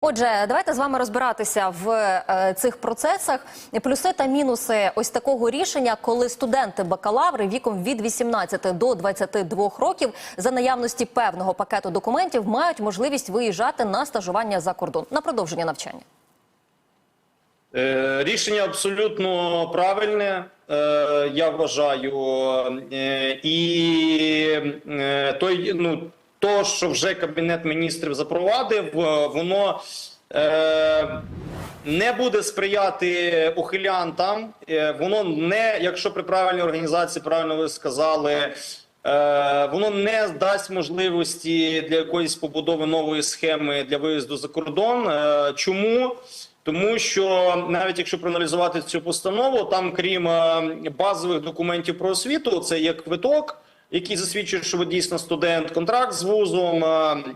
Отже, давайте з вами розбиратися в е, цих процесах. Плюси та мінуси ось такого рішення, коли студенти бакалаври віком від 18 до 22 років за наявності певного пакету документів мають можливість виїжджати на стажування за кордон на продовження навчання. Е, Рішення абсолютно правильне, е, я вважаю. І той, ну, то, що вже Кабінет міністрів запровадив, е, воно е, не буде сприяти ухилянтам. Е, Воно не, якщо при правильній організації, правильно ви сказали, е, воно не дасть можливості для якоїсь побудови нової схеми для виїзду за кордон. Е, Чому? Тому що навіть якщо проаналізувати цю постанову, там крім е, базових документів про освіту, це є квиток, який засвідчує, що ви дійсно студент, контракт з вузом,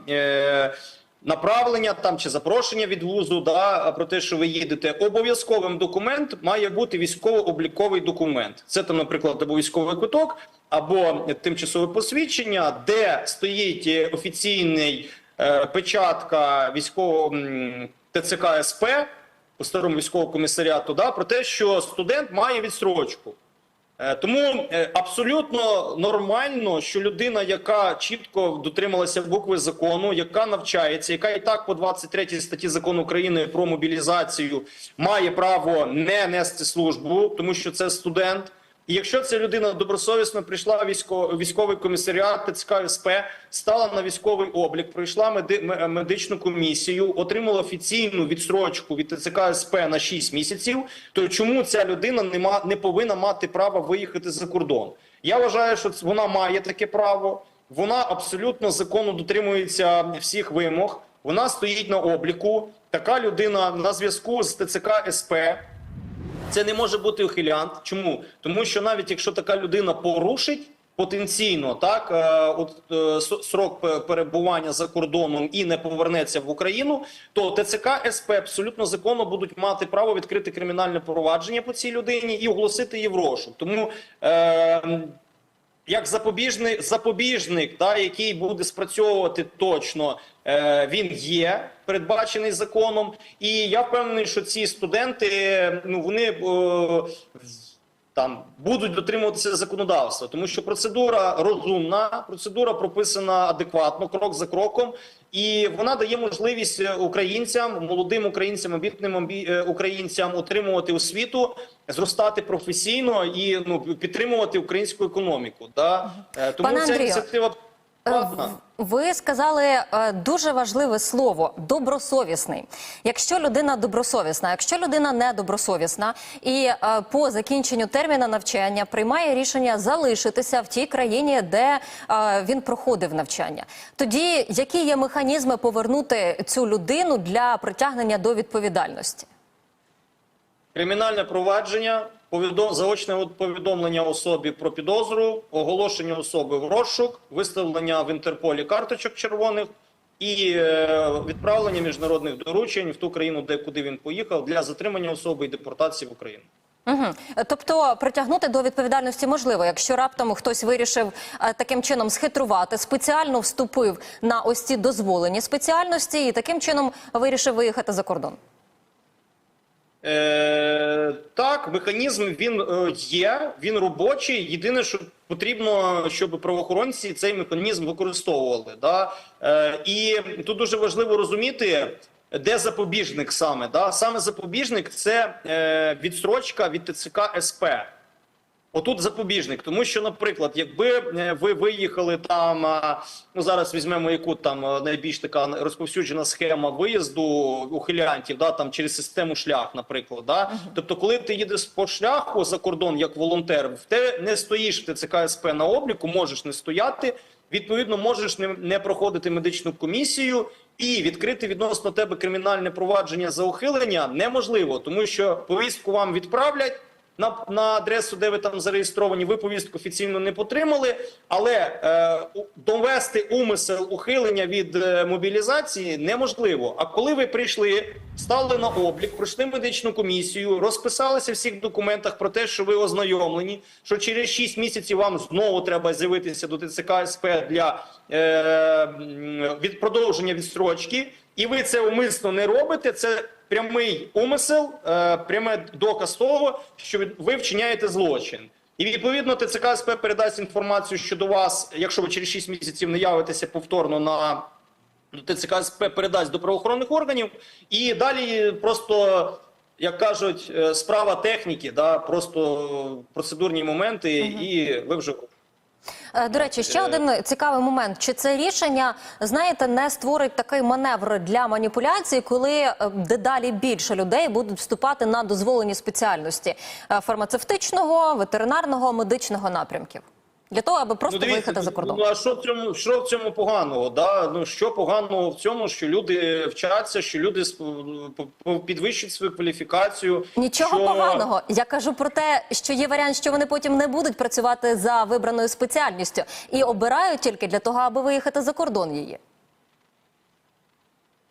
е, направлення там чи запрошення від вузу, да, про те, що ви їдете. Обов'язковим документ має бути військово-обліковий документ. Це там, наприклад, або військовий квиток, або тимчасове посвідчення, де стоїть офіційний е, печатка військового ТЦК СП у старому військовому комісаріату, да, про те, що студент має відстрочку. Е, Тому е, абсолютно нормально, що людина, яка чітко дотрималася букви закону, яка навчається, яка і так по 23 статті закону України про мобілізацію має право не нести службу, тому що це студент. І якщо ця людина добросовісно прийшла в військо- військовий комісаріат ТЦК СП, стала на військовий облік, пройшла меди- медичну комісію, отримала офіційну відстрочку від ТЦК СП на 6 місяців, то чому ця людина не, не повинна мати права виїхати за кордон? Я вважаю, що вона має таке право. Вона абсолютно законно дотримується всіх вимог. Вона стоїть на обліку. Така людина на зв'язку з ТЦК СП. Це не може бути ухилянт. Чому? Тому що навіть якщо така людина порушить потенційно так е, от е, срок перебування за кордоном і не повернеться в Україну, то ТЦК СП абсолютно законно будуть мати право відкрити кримінальне провадження по цій людині і оголосити її в розшук. Тому е, як запобіжний запобіжник, да, який буде спрацьовувати точно, е, він є передбачений законом. І я впевнений, що ці студенти ну вони е, там будуть дотримуватися законодавства, тому що процедура розумна, процедура прописана адекватно, крок за кроком, і вона дає можливість е, українцям, молодим українцям, обітним е, українцям отримувати освіту, зростати професійно і ну підтримувати українську економіку. Да? Е, Тому Пане ця Андрію, ініціатива. Ви сказали е, дуже важливе слово добросовісний. Якщо людина добросовісна, якщо людина недобросовісна і е, по закінченню терміна навчання приймає рішення залишитися в тій країні, де е, він проходив навчання, тоді які є механізми повернути цю людину для притягнення до відповідальності? Кримінальне провадження. Заочне повідомлення особі про підозру, оголошення особи в розшук, виставлення в Інтерполі карточок червоних і е, відправлення міжнародних доручень в ту країну, де куди він поїхав, для затримання особи і депортації в Україну. Угу. Тобто притягнути до відповідальності можливо, якщо раптом хтось вирішив е, таким чином схитрувати, спеціально вступив на ось ці дозволені спеціальності і таким чином вирішив виїхати за кордон. Е, так, механізм він е, є, він робочий. Єдине, що потрібно, щоб правоохоронці цей механізм використовували. Да? Е, і тут дуже важливо розуміти, де запобіжник саме. Да? Саме запобіжник це е, відстрочка від ТЦК СП. Отут запобіжник, тому що, наприклад, якби е, ви виїхали там, ну зараз візьмемо яку там е, найбільш така розповсюджена схема виїзду ухилянтів, да там через систему шлях, наприклад, да. Тобто, коли ти їдеш по шляху за кордон як волонтер, в те не стоїш в ТЦК СП на обліку, можеш не стояти. Відповідно, можеш не, не проходити медичну комісію і відкрити відносно тебе кримінальне провадження за ухилення неможливо, тому що повістку вам відправлять на, на адресу, де ви там зареєстровані, ви повістку офіційно не потримали, але е, довести умисел ухилення від е, мобілізації неможливо. А коли ви прийшли, стали на облік, пройшли медичну комісію, розписалися в всіх документах про те, що ви ознайомлені, що через 6 місяців вам знову треба з'явитися до ТЦК СП для е, від продовження відстрочки. і ви це умисно не робите, це прямий умисел, е, пряме доказ того, що ви вчиняєте злочин. І відповідно ТЦК СП передасть інформацію щодо вас, якщо ви через 6 місяців не явитеся повторно на до ТЦК СП передасть до правоохоронних органів, і далі просто, як кажуть, е, справа техніки, да, просто процедурні моменти, і ви вже До речі, ще один цікавий момент: чи це рішення, знаєте, не створить такий маневр для маніпуляції, коли е, дедалі більше людей будуть вступати на дозволені спеціальності? Е, фармацевтичного, ветеринарного, медичного напрямків для того, аби просто дивіться, виїхати за кордон? Ну а що в цьому що в цьому поганого? Да? Ну що поганого в цьому, що люди вчаться, що люди підвищують свою кваліфікацію? Нічого що... поганого. Я кажу про те, що є варіант, що вони потім не будуть працювати за вибраною спеціальністю і обирають тільки для того, аби виїхати за кордон її.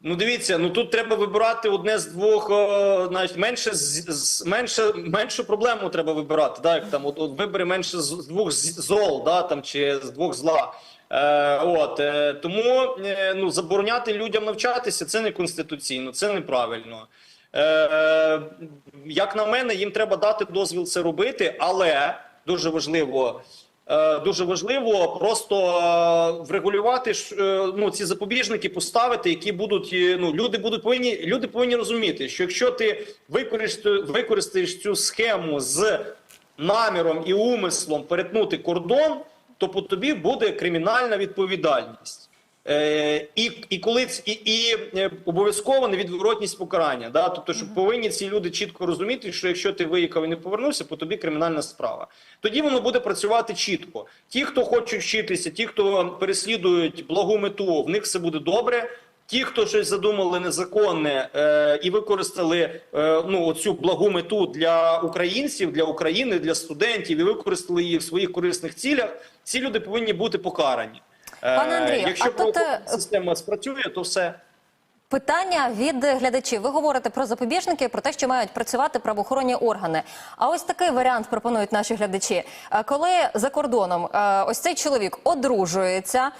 Ну дивіться, ну тут треба вибирати одне з двох, о, значить, менше з, менше меншу проблему треба вибирати. Да, як там от, от вибери менше з, двох зол, да там чи з двох зла. Е, от е, тому е, ну забороняти людям навчатися це не конституційно, це неправильно. Е, як на мене, їм треба дати дозвіл це робити, але дуже важливо. Е, Дуже важливо просто е, врегулювати е, ну, ці запобіжники, поставити, які будуть ну люди будуть повинні люди повинні розуміти, що якщо ти використаєш, використаєш цю схему з наміром і умислом перетнути кордон, то по тобі буде кримінальна відповідальність. Е, і, і коли і, і е, обов'язково невідворотність покарання. Да? Тобто, що повинні ці люди чітко розуміти, що якщо ти виїхав і не повернувся, по тобі кримінальна справа. Тоді воно буде працювати чітко. Ті, хто хочуть вчитися, ті, хто переслідують благу мету, в них все буде добре. Ті, хто щось задумали незаконне е, і використали е, ну оцю благу мету для українців, для України, для студентів, і використали її в своїх корисних цілях, ці люди повинні бути покарані. Е, Пане Андрію, якщо а тут, правоохоронна е, система спрацює, то все. Питання від глядачів. Ви говорите про запобіжники, про те, що мають працювати правоохоронні органи. А ось такий варіант пропонують наші глядачі. Е, Коли за кордоном е, ось цей чоловік одружується,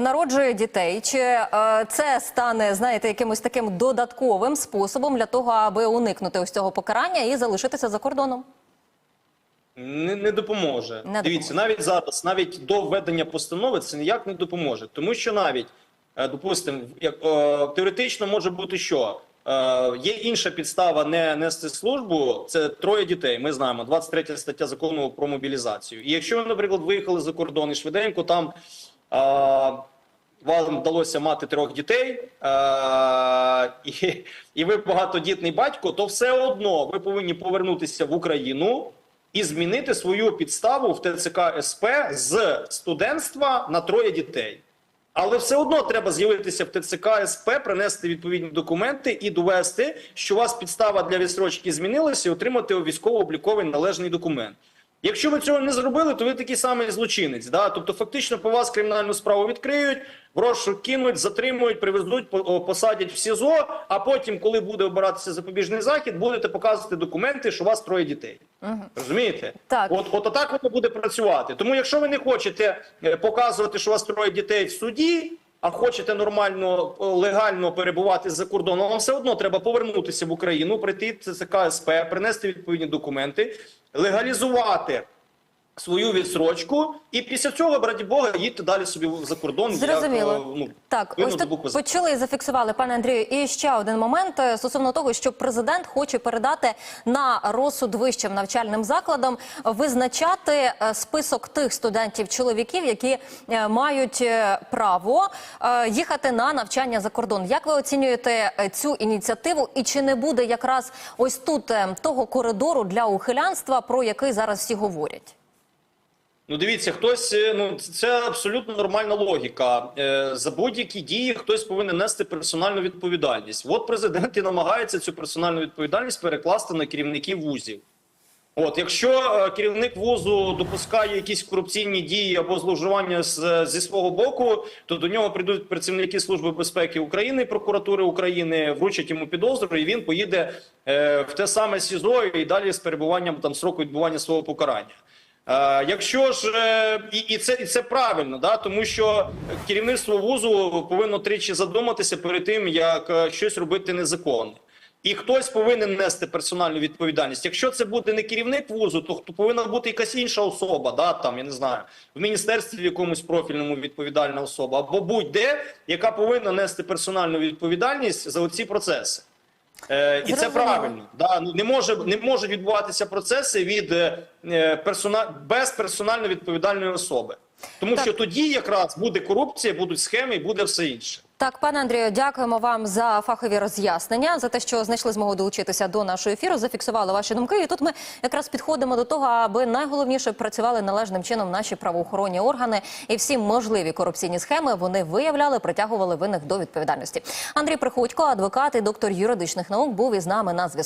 народжує дітей, чи е, це стане, знаєте, якимось таким додатковим способом для того, аби уникнути ось цього покарання і залишитися за кордоном? Не, не допоможе. Не Дивіться, навіть зараз, навіть до введення постанови, це ніяк не допоможе. Тому що навіть, е, допустимо, як теоретично може бути, що е, є інша підстава не нести службу. Це троє дітей. Ми знаємо 23 стаття закону про мобілізацію. І якщо ви, наприклад, виїхали за кордон і швиденько там. Е, вам вдалося мати трьох дітей, е- і, і ви багатодітний батько, то все одно ви повинні повернутися в Україну і змінити свою підставу в ТЦК СП з студентства на троє дітей. Але все одно треба з'явитися в ТЦК СП, принести відповідні документи і довести, що у вас підстава для відстрочки змінилася, і отримати військово-обліковий належний документ. Якщо ви цього не зробили, то ви такий самий злочинець. Да? Тобто, фактично, по вас кримінальну справу відкриють, в розшук кинуть, затримують, привезуть, посадять в СІЗО. А потім, коли буде обиратися запобіжний захід, будете показувати документи, що у вас троє дітей. Розумієте? Так. От, от отак воно буде працювати. Тому, якщо ви не хочете е, показувати, що у вас троє дітей в суді, а хочете нормально, е, легально перебувати за кордоном, вам все одно треба повернутися в Україну, прийти в ЦК СП, принести відповідні документи, легалізувати свою відсрочку, і після цього, раді Бога, їдьте далі собі за кордон. як, Зрозуміло. е, ну, так, ось тут почули і зафіксували, пане Андрію. І ще один момент е, стосовно того, що президент хоче передати на розсуд вищим навчальним закладам визначати е, список тих студентів-чоловіків, які мають право їхати на навчання за кордон. Як ви оцінюєте цю ініціативу? І чи не буде якраз ось тут того коридору для ухилянства, про який зараз всі говорять? Ну, дивіться, хтось е, ну це абсолютно нормальна логіка. Е, За будь-які дії хтось повинен нести персональну відповідальність. От президент і намагається цю персональну відповідальність перекласти на керівників вузів. От, якщо е, керівник вузу допускає якісь корупційні дії або зловживання з, зі свого боку, то до нього прийдуть працівники Служби безпеки України, прокуратури України, вручать йому підозру, і він поїде е, в те саме СІЗО і далі з перебуванням там сроку відбування свого покарання. Е, якщо ж е, і, це і це правильно, да тому що керівництво вузу повинно тричі задуматися перед тим, як е, щось робити незаконне. І хтось повинен нести персональну відповідальність. Якщо це буде не керівник вузу, то, то повинна бути якась інша особа, да там я не знаю, в міністерстві в якомусь профільному відповідальна особа, або будь-де, яка повинна нести персональну відповідальність за оці процеси. Е, і це правильно. Да, ну не може не можуть відбуватися процеси від е, е, персона без персонально відповідальної особи, тому Так. що тоді якраз буде корупція, будуть схеми і буде все інше. Так, пане Андрію, дякуємо вам за фахові роз'яснення, за те, що знайшли змогу долучитися до нашого ефіру, зафіксували ваші думки. І тут ми якраз підходимо до того, аби найголовніше працювали належним чином наші правоохоронні органи і всі можливі корупційні схеми вони виявляли, притягували винних до відповідальності. Андрій Приходько, адвокат і доктор юридичних наук, був із нами на зв'язку.